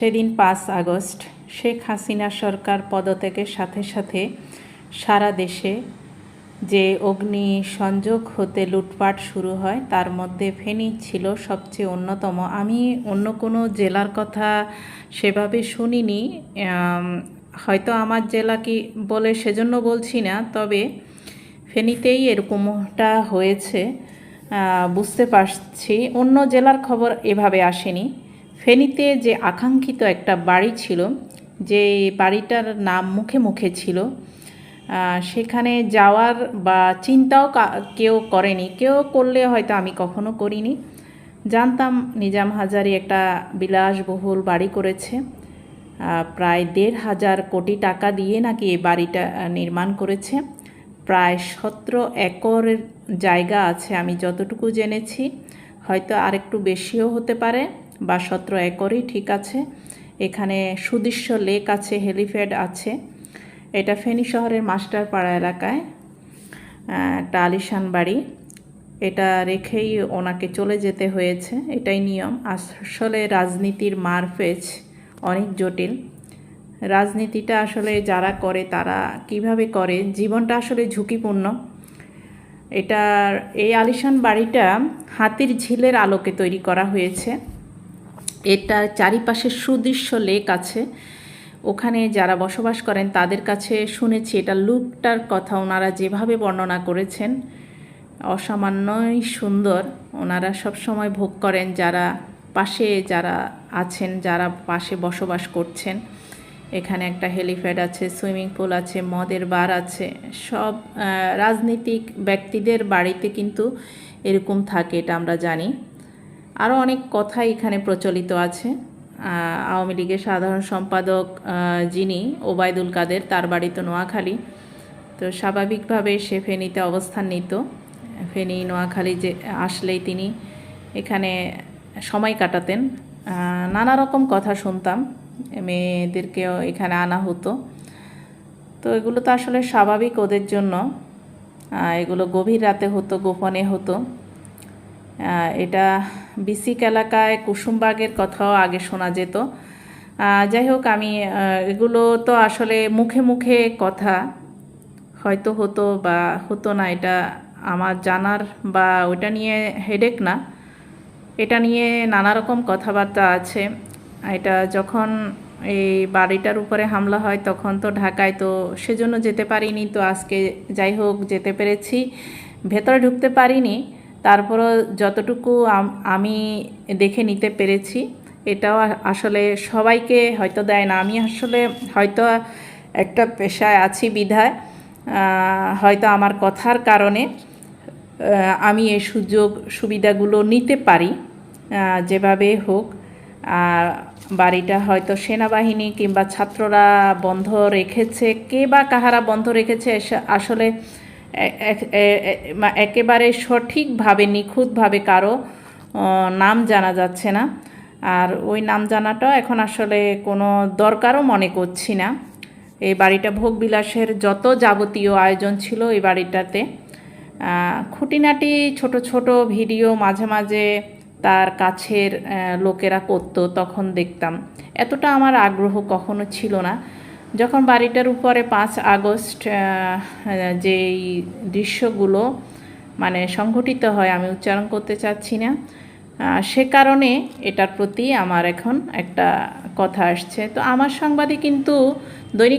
সেদিন পাঁচ আগস্ট, শেখ হাসিনা সরকার পদত্যাগের সাথে সাথে সারা দেশে যে অগ্নি সংযোগ হতে লুটপাট শুরু হয়, তার মধ্যে ফেনী ছিল সবচেয়ে অন্যতম। আমি অন্য কোনো জেলার কথা সেভাবে শুনিনি। হয়তো আমার জেলা কি বলে সেজন্য বলছি না, তবে ফেনীতেই এরকমটা হয়েছে। বুঝতে পারছি। অন্য জেলার খবর এভাবে আসেনি। ফেনীতে যে আকাঙ্ক্ষিত একটা বাড়ি ছিল, যে বাড়িটার নাম মুখে মুখে ছিল সেখানে যাওয়ার বা চিন্তাও কেউ করেনি। কেউ করলে হয়তো আমি কখনো করিনি। জানতাম নিজাম হাজারি একটা বিলাসবহুল বাড়ি করেছে। প্রায় দেড় হাজার কোটি টাকা দিয়ে নাকি এই বাড়িটা নির্মাণ করেছে। প্রায় সতেরো একরের জায়গা আছে আমি যতটুকু জেনেছি। হয়তো আরেকটু বেশিও হতে পারে। বা সতেরো একরই, ঠিক আছে। এখানে সুদৃশ্য লেক আছে, হেলিপ্যাড আছে। এটা ফেনী শহরের মাস্টারপাড়া এলাকায় একটা আলিশান বাড়ি। এটা রেখেই ওনাকে চলে যেতে হয়েছে, এটাই নিয়ম। আসলে রাজনীতির মারফেজ অনেক জটিল। রাজনীতিটা আসলে যারা করে, তারা কীভাবে করে, জীবনটা আসলে ঝুঁকিপূর্ণ। এটার, এই আলিশান বাড়িটা হাতির ঝিলের আলোকে তৈরি করা হয়েছে। এটা চারিপাশে সুদৃশ্য লেক আছে। ওখানে যারা বসবাস করেন তাদের কাছে শুনেছি এটা লুকটার কথা। ওনারা যেভাবে বর্ণনা করেছেন, অসামান্যই সুন্দর। ওনারা সব সময় ভোগ করেন যারা পাশে যারা আছেন, যারা পাশে বসবাস করছেন। এখানে একটা হেলিপ্যাড আছে, সুইমিং পুল আছে, মদের বার আছে। সব রাজনীতিক ব্যক্তিদের বাড়িতে কিন্তু এরকম থাকে এটা আমরা জানি। আরও অনেক কথা এখানে প্রচলিত আছে। আওয়ামী লীগের সাধারণ সম্পাদক যিনি ওবায়দুল কাদের, তার বাড়ি তো নোয়াখালী। তো স্বাভাবিকভাবে সে ফেনীতে অবস্থান নিত ফেনী, নোয়াখালী যে, আসলেই তিনি এখানে সময় কাটাতেন। নানা রকম কথা শুনতাম। মেয়েদেরকেও এখানে আনা হতো। তো এগুলো তো আসলে স্বাভাবিক ওদের জন্য। এগুলো গভীর রাতে হতো, গোপনে হতো। এটা বিসিক এলাকায় কুসুমবাগের কথাও আগে শোনা যেত। যাই হোক, আমি এগুলো তো আসলে মুখে মুখে কথা। হয়তো হতো বা হতো না, এটা আমার জানার বা ওটা নিয়ে হেডেক না। এটা নিয়ে নানা রকম কথাবার্তা আছে। এটা যখন এই বাড়িটার উপরে হামলা হয়, তখন তো ঢাকায় তো সেজন্য যেতে পারিনি। তো আজকে যাই হোক, যেতে পেরেছি। ভেতরে ঢুকতে পারিনি। তারপরও যতটুকু আমি দেখে নিতে পেরেছি, এটাও আসলে সবাইকে হয়তো দেয় না। আমি আসলে হয়তো একটা পেশায় আছি বিধায় হয়তো আমার কথার কারণে আমি এই সুযোগ সুবিধাগুলো নিতে পারি যেভাবে হোক। আর বাড়িটা হয়তো সেনাবাহিনী কিংবা ছাত্ররা বন্ধ রেখেছে, কে বা কাহারা বন্ধ রেখেছে আসলে একেবারে সঠিকভাবে, নিখুঁতভাবে কারও নাম জানা যাচ্ছে না। আর ওই নাম জানাটাও এখন আসলে কোনো দরকারও মনে করছি না। এই বাড়িটা ভোগ বিলাসের যত যাবতীয় আয়োজন ছিল এই বাড়িটাতে। খুঁটিনাটি ছোট ছোট ভিডিও মাঝে মাঝে তার কাছের লোকেরা করতো, তখন দেখতাম। এতটা আমার আগ্রহ কখনো ছিল না। যখন বাড়িটার উপরে পাঁচ আগস্ট যেই দৃশ্যগুলো মানে সংঘটিত হয়, আমি উচ্চারণ করতে চাচ্ছি না। সে কারণে এটার প্রতি আমার এখন একটা কথা আসছে। তো আমার সংবাদে কিন্তু দৈনিক